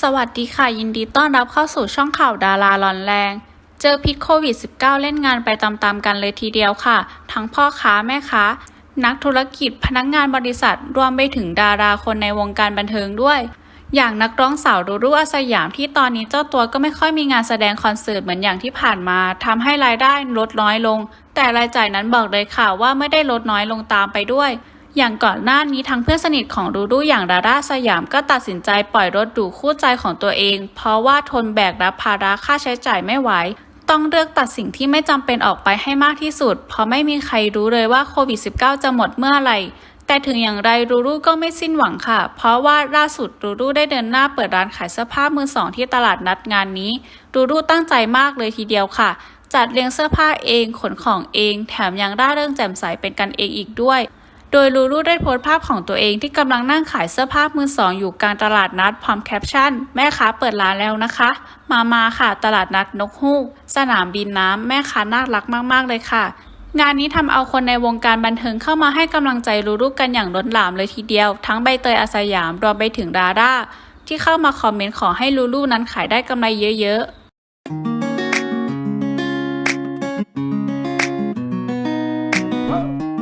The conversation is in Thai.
สวัสดีค่ะ ยินดีต้อนรับเข้าสู่ช่องข่าวดาราร้อนแรง เจอพิษโควิด -19 เล่นงานไปตามๆกันเลยทีเดียวค่ะ ทั้งพ่อค้าแม่ค้า นักธุรกิจพนักงานบริษัท รวมไปถึงดาราคนในวงการบันเทิงด้วย อย่างนักร้องสาวรูรูอาสยามที่ตอนนี้เจ้าตัวก็ไม่ค่อยมีงานแสดงคอนเสิร์ตเหมือนอย่างที่ผ่านมาทำให้รายได้ลดน้อยลง แต่รายจ่ายนั้นบอกเลยค่ะว่าไม่ได้ลดน้อยลงตามไปด้วย อย่างก่อนหน้านี้ทั้งเพื่อนสนิทของรูรูอย่างดาราสยามก็ตัดสินใจปล่อยรถหรูคู่ใจของตัวเอง เพราะว่าทนแบกรับภาระค่าใช้จ่ายไม่ไหวต้องเลือกตัดสิ่งที่ไม่จำเป็นออกไปให้มากที่สุด เพราะไม่มีใครรู้เลยว่าโควิด -19 จะหมดเมื่อไหร่แต่ถึงอย่างไรรูรูก็ไม่สิ้นหวังค่ะ เพราะว่าล่าสุดรูรูได้เดินหน้าเปิดร้านขายเสื้อผ้ามือสองที่ตลาดนัดงานนี้รูรูตั้งใจมากเลยทีเดียวค่ะ จัดเรียงเสื้อผ้าเองขนของเอง แถมยังร่าเริงแจ่มใสเป็นกันเองอีกด้วย โดยลูลูได้โพสต์ภาพของตัวเองที่กำลังนั่งขายเสื้อผ้ามือสองอยู่กลางตลาดนัดพร้อมแคปชั่น แม่ค้าเปิดร้านแล้วนะคะ มามาค่ะ ตลาดนัดนกฮูก สนามบินน้ำแม่ค้าน่ารักมากๆเลยค่ะ งานนี้ทำเอาคนในวงการบันเทิงเข้ามาให้กำลังใจลูลูกันอย่างล้นหลามเลยทีเดียว ทั้งใบเตยอาสยามรวมไปถึงดาร่าที่เข้ามาคอมเมนต์ขอให้ลูลูนั้นขายได้กำไรเยอะๆ